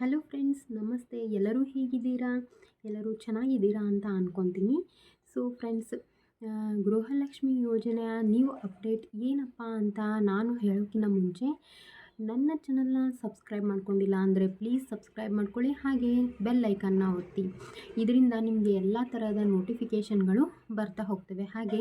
Hello friends, ನಮಸ್ತೆ. ಎಲ್ಲರೂ ಹೇಗಿದ್ದೀರಾ? ಎಲ್ಲರೂ ಚೆನ್ನಾಗಿದ್ದೀರಾ ಅಂತ ಅಂದ್ಕೊತೀನಿ ಸೊ ಫ್ರೆಂಡ್ಸ್ ಗೃಹಲಕ್ಷ್ಮಿ ಯೋಜನೆಯ ನ್ಯೂ ಅಪ್ಡೇಟ್ ಏನಪ್ಪ ಅಂತ ನಾನು ಹೇಳೋಕ್ಕಿಂತ ಮುಂಚೆ, ನನ್ನ ಚಾನಲ್ನ ಸಬ್ಸ್ಕ್ರೈಬ್ ಮಾಡ್ಕೊಂಡಿಲ್ಲ ಅಂದರೆ ಪ್ಲೀಸ್ ಸಬ್ಸ್ಕ್ರೈಬ್ ಮಾಡ್ಕೊಳ್ಳಿ. ಹಾಗೆ ಬೆಲ್ ಐಕನ್ನ ಒತ್ತಿ. ಇದರಿಂದ ನಿಮಗೆ ಎಲ್ಲ ಥರದ ನೋಟಿಫಿಕೇಷನ್ಗಳು ಬರ್ತಾ ಹೋಗ್ತವೆ. ಹಾಗೆ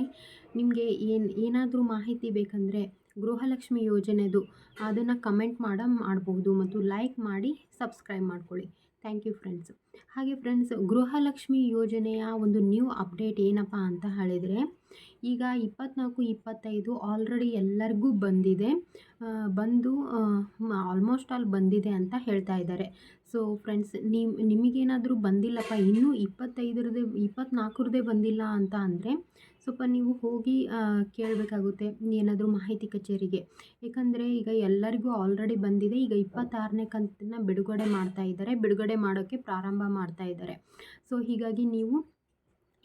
ನಿಮಗೆ ಏನು, ಏನಾದರೂ ಮಾಹಿತಿ ಬೇಕಂದರೆ ಗೃಹಲಕ್ಷ್ಮಿ ಯೋಜನೆದು ಅದನ್ನು ಕಮೆಂಟ್ ಮಾಡ ಮಾಡಬಹುದು ಮತ್ತು ಲೈಕ್ ಮಾಡಿ ಸಬ್ಸ್ಕ್ರೈಬ್ ಮಾಡ್ಕೊಳ್ಳಿ. ಥ್ಯಾಂಕ್ ಯು ಫ್ರೆಂಡ್ಸ್ ಹಾಗೆ ಫ್ರೆಂಡ್ಸ್ ಗೃಹಲಕ್ಷ್ಮಿ ಯೋಜನೆಯ ಒಂದು ನ್ಯೂ ಅಪ್ಡೇಟ್ ಏನಪ್ಪ ಅಂತ ಹೇಳಿದರೆ ಈಗ ಇಪ್ಪತ್ನಾಲ್ಕು, ಇಪ್ಪತ್ತೈದು ಆಲ್ರೆಡಿ ಎಲ್ಲರಿಗೂ ಬಂದಿದೆ. ಬಂದು ಆಲ್ಮೋಸ್ಟ್ ಆಲ್ ಬಂದಿದೆ ಅಂತ ಹೇಳ್ತಾ ಇದ್ದಾರೆ. ಸೊ ಫ್ರೆಂಡ್ಸ್ ನಿಮ್ಮ ನಿಮಗೇನಾದರೂ ಬಂದಿಲ್ಲಪ್ಪ, ಇನ್ನೂ ಇಪ್ಪತ್ತೈದರದೇ, ಇಪ್ಪತ್ನಾಲ್ಕರದೇ ಬಂದಿಲ್ಲ ಅಂತ ಅಂದರೆ, ಸ್ವಲ್ಪ ನೀವು ಹೋಗಿ ಕೇಳಬೇಕಾಗುತ್ತೆ, ಏನಾದರೂ ಮಾಹಿತಿ ಕಚೇರಿಗೆ. ಏಕೆಂದರೆ ಈಗ ಎಲ್ಲರಿಗೂ ಆಲ್ರೆಡಿ ಬಂದಿದೆ. ಈಗ ಇಪ್ಪತ್ತಾರನೇ ಕಂತನ್ನು ಬಿಡುಗಡೆ ಮಾಡ್ತಾ ಇದ್ದಾರೆ. ಬಿಡುಗಡೆ ಮಾಡೋಕ್ಕೆ ಪ್ರಾರಂಭ ಮಾಡ್ತಾ ಇದ್ದಾರೆ. ಸೊ ಹೀಗಾಗಿ ನೀವು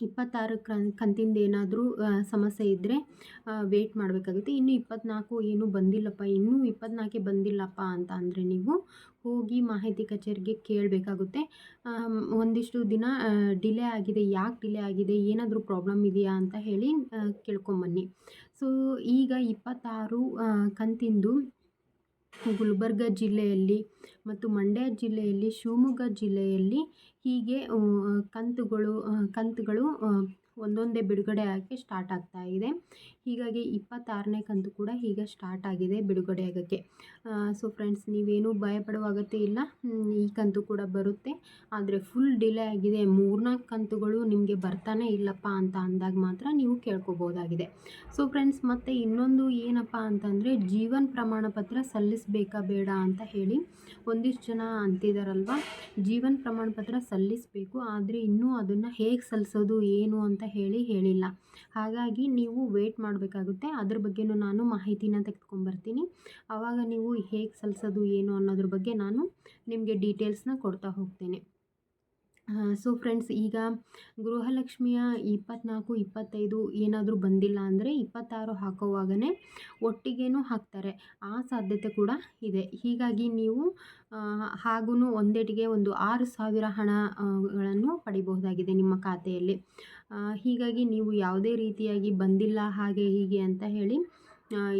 ಇಪ್ಪತ್ತಾರು ಕಂತಿಂದ ಏನಾದರೂ ಸಮಸ್ಯೆ ಇದ್ದರೆ ವೇಟ್ ಮಾಡಬೇಕಾಗುತ್ತೆ. ಇನ್ನು ಇಪ್ಪತ್ತ್ನಾಲ್ಕು ಏನೂ ಬಂದಿಲ್ಲಪ್ಪ, ಇನ್ನೂ ಇಪ್ಪತ್ತ್ನಾಲ್ಕೇ ಬಂದಿಲ್ಲಪ್ಪ ಅಂತ ಅಂದರೆ ನೀವು ಹೋಗಿ ಮಾಹಿತಿ ಕಚೇರಿಗೆ ಕೇಳಬೇಕಾಗುತ್ತೆ. ಒಂದಿಷ್ಟು ದಿನ ಡಿಲೇ ಆಗಿದೆ, ಯಾಕೆ ಡಿಲೇ ಆಗಿದೆ, ಏನಾದರೂ ಪ್ರಾಬ್ಲಮ್ ಇದೆಯಾ ಅಂತ ಹೇಳಿ ಕೇಳ್ಕೊಂಬನ್ನಿ. ಸೊ ಈಗ ಇಪ್ಪತ್ತಾರು ಕಂತಿಂದು ಗುಲ್ಬರ್ಗ ಜಿಲ್ಲೆಯಲ್ಲಿ ಮತ್ತು ಮಂಡ್ಯ ಜಿಲ್ಲೆಯಲ್ಲಿ, ಶಿವಮೊಗ್ಗ ಜಿಲ್ಲೆಯಲ್ಲಿ ಹೀಗೆ ಕಂತುಗಳು ಕಂತುಗಳು ಒಂದೊಂದೇ ಬಿಡುಗಡೆ ಆಗೋಕ್ಕೆ ಸ್ಟಾರ್ಟ್ ಆಗ್ತಾ ಇದೆ. ಹೀಗಾಗಿ ಇಪ್ಪತ್ತಾರನೇ ಕಂತು ಕೂಡ ಈಗ ಸ್ಟಾರ್ಟ್ ಆಗಿದೆ ಬಿಡುಗಡೆ ಆಗೋಕ್ಕೆ. ಸೊ ಫ್ರೆಂಡ್ಸ್ ನೀವೇನು ಭಯಪಡುವ ಅಗತ್ಯ ಇಲ್ಲ. ಈ ಕಂತು ಕೂಡ ಬರುತ್ತೆ. ಆದರೆ ಫುಲ್ ಡಿಲೇ ಆಗಿದೆ. ಮೂರ್ನಾಲ್ಕು ಕಂತುಗಳು ನಿಮಗೆ ಬರ್ತಾನೆ ಇಲ್ಲಪ್ಪ ಅಂತ ಅಂದಾಗ ಮಾತ್ರ ನೀವು ಕೇಳ್ಕೊಬೋದಾಗಿದೆ. ಸೊ ಫ್ರೆಂಡ್ಸ್ ಮತ್ತು ಇನ್ನೊಂದು ಏನಪ್ಪ ಅಂತಂದರೆ ಜೀವನ್ ಪ್ರಮಾಣ ಪತ್ರ ಸಲ್ಲಿಸಬೇಕಾ ಬೇಡ ಅಂತ ಹೇಳಿ ಒಂದಿಷ್ಟು ಜನ ಅಂತಿದ್ದಾರಲ್ವ ಜೀವನ್ ಪ್ರಮಾಣ ಪತ್ರ ಸಲ್ಲಿಸಬೇಕು, ಆದರೆ ಇನ್ನೂ ಅದನ್ನು ಹೇಗೆ ಸಲ್ಲಿಸೋದು ಏನು ಅಂತ ಹೇಳಿ ಹೇಳಿಲ್ಲ. ಹಾಗಾಗಿ ನೀವು ವೇಟ್ ಮಾಡಬೇಕಾಗುತ್ತೆ. ಅದ್ರ ಬಗ್ಗೆಯೂ ನಾನು ಮಾಹಿತಿನ ತೆಗೆದುಕೊಂಬರ್ತೀನಿ. ಆವಾಗ ನೀವು ಹೇಗೆ ಸಲ್ಲಿಸೋದು ಏನು ಅನ್ನೋದ್ರ ಬಗ್ಗೆ ನಾನು ನಿಮಗೆ ಡೀಟೇಲ್ಸ್ನ ಕೊಡ್ತಾ ಹೋಗ್ತೇನೆ. ಸೊ ಫ್ರೆಂಡ್ಸ್ ಈಗ ಗೃಹಲಕ್ಷ್ಮಿಯ ಇಪ್ಪತ್ನಾಲ್ಕು, ಇಪ್ಪತ್ತೈದು ಏನಾದರೂ ಬಂದಿಲ್ಲ ಅಂದರೆ ಇಪ್ಪತ್ತಾರು ಹಾಕೋವಾಗನೇ ಒಟ್ಟಿಗೇನು ಹಾಕ್ತಾರೆ. ಆ ಸಾಧ್ಯತೆ ಕೂಡ ಇದೆ. ಹೀಗಾಗಿ ನೀವು ಹಾಗೂ ಒಂದೇಟಿಗೆ ಒಂದು ಆರು ಸಾವಿರ ಹಣಗಳನ್ನು ಪಡಿಬಹುದಾಗಿದೆ ನಿಮ್ಮ ಖಾತೆಯಲ್ಲಿ. ಹೀಗಾಗಿ ನೀವು ಯಾವುದೇ ರೀತಿಯಾಗಿ ಬಂದಿಲ್ಲ ಹಾಗೆ ಹೀಗೆ ಅಂತ ಹೇಳಿ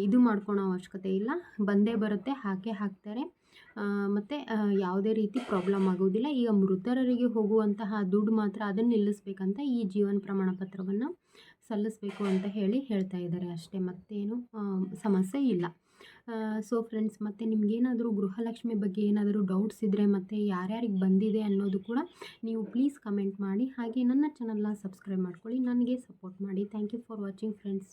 ಇದು ಮಾಡ್ಕೊಳೋ ಅವಶ್ಯಕತೆ ಇಲ್ಲ. ಬಂದೇ ಬರುತ್ತೆ, ಹಾಕೇ ಹಾಕ್ತಾರೆ. ಮತ್ತು ಯಾವುದೇ ರೀತಿ ಪ್ರಾಬ್ಲಮ್ ಆಗೋದಿಲ್ಲ. ಈಗ ಮೃತರರಿಗೆ ಹೋಗುವಂತಹ ದುಡ್ಡು ಮಾತ್ರ ಅದನ್ನು ನಿಲ್ಲಿಸ್ಬೇಕಂತ ಈ ಜೀವನ ಪ್ರಮಾಣ ಪತ್ರವನ್ನು ಸಲ್ಲಿಸಬೇಕು ಅಂತ ಹೇಳಿ ಹೇಳ್ತಾ ಇದ್ದಾರೆ ಅಷ್ಟೇ. ಮತ್ತೇನು ಸಮಸ್ಯೆ ಇಲ್ಲ. ಸೊ ಫ್ರೆಂಡ್ಸ್ ಮತ್ತು ನಿಮಗೇನಾದರೂ ಗೃಹಲಕ್ಷ್ಮಿ ಬಗ್ಗೆ ಏನಾದರೂ ಡೌಟ್ಸ್ ಇದ್ದರೆ ಮತ್ತು ಯಾರ್ಯಾರಿಗೆ ಬಂದಿದೆ ಅನ್ನೋದು ಕೂಡ ನೀವು ಪ್ಲೀಸ್ ಕಮೆಂಟ್ ಮಾಡಿ. ಹಾಗೆ ನನ್ನ ಚಾನಲ್ನ ಸಬ್ಸ್ಕ್ರೈಬ್ ಮಾಡ್ಕೊಳ್ಳಿ. ನನಗೆ ಸಪೋರ್ಟ್ ಮಾಡಿ. Thank you for watching friends